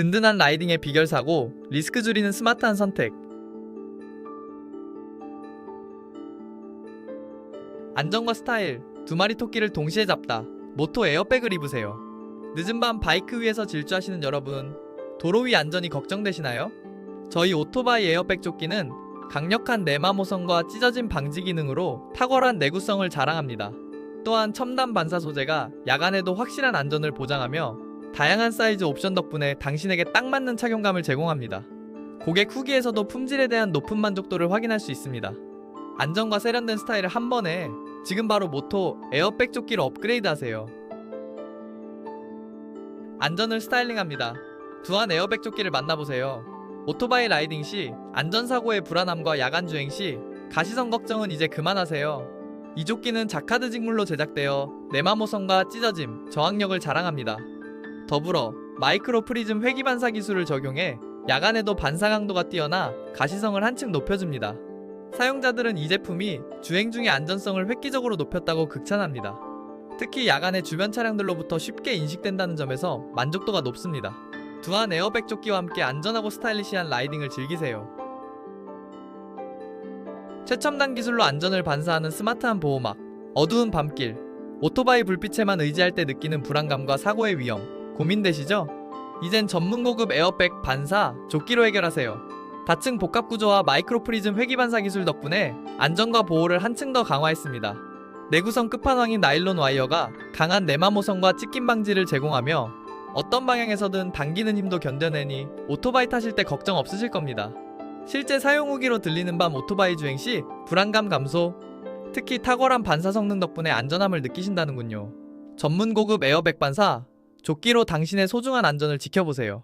든든한 라이딩의 비결 사고, 리스크 줄이는 스마트한 선택. 안정과 스타일, 두 마리 토끼를 동시에 잡다. 모토 에어백을 입으세요. 늦은 밤 바이크 위에서 질주하시는 여러분, 도로 위 안전이 걱정되시나요? 저희 오토바이 에어백 조끼는 강력한 내마 모성과 찢어짐 방지 기능으로 탁월한 내구성을 자랑합니다. 또한 첨단 반사 소재가 야간에도 확실한 안전을 보장하며 다양한 사이즈 옵션 덕분에 당신에게 딱 맞는 착용감을 제공합니다. 고객 후기에서도 품질에 대한 높은 만족도를 확인할 수 있습니다. 안전과 세련된 스타일을 한 번에 지금 바로 모토 에어백 조끼로 업그레이드 하세요. 안전을 스타일링합니다. 두한 에어백 조끼를 만나보세요. 오토바이 라이딩 시 안전사고의 불안함과 야간 주행 시 가시성 걱정은 이제 그만하세요. 이 조끼는 자카드 직물로 제작되어 내마모성과 찢어짐, 저항력을 자랑합니다. 더불어 마이크로 프리즘 회기 반사 기술을 적용해 야간에도 반사 강도가 뛰어나 가시성을 한층 높여줍니다. 사용자들은 이 제품이 주행 중의 안전성을 획기적으로 높였다고 극찬합니다. 특히 야간에 주변 차량들로부터 쉽게 인식된다는 점에서 만족도가 높습니다. 두한 에어백 조끼와 함께 안전하고 스타일리시한 라이딩을 즐기세요. 최첨단 기술로 안전을 반사하는 스마트한 보호막, 어두운 밤길, 오토바이 불빛에만 의지할 때 느끼는 불안감과 사고의 위험, 고민되시죠? 이젠 전문 고급 에어백 반사, 조끼로 해결하세요. 다층 복합 구조와 마이크로 프리즘 회기 반사 기술 덕분에 안전과 보호를 한층 더 강화했습니다. 내구성 끝판왕인 나일론 와이어가 강한 내마 모성과 찢김 방지를 제공하며 어떤 방향에서든 당기는 힘도 견뎌내니 오토바이 타실 때 걱정 없으실 겁니다. 실제 사용 후기로 들리는 밤 오토바이 주행 시 불안감 감소, 특히 탁월한 반사 성능 덕분에 안전함을 느끼신다는군요. 전문 고급 에어백 반사, 조끼로 당신의 소중한 안전을 지켜보세요.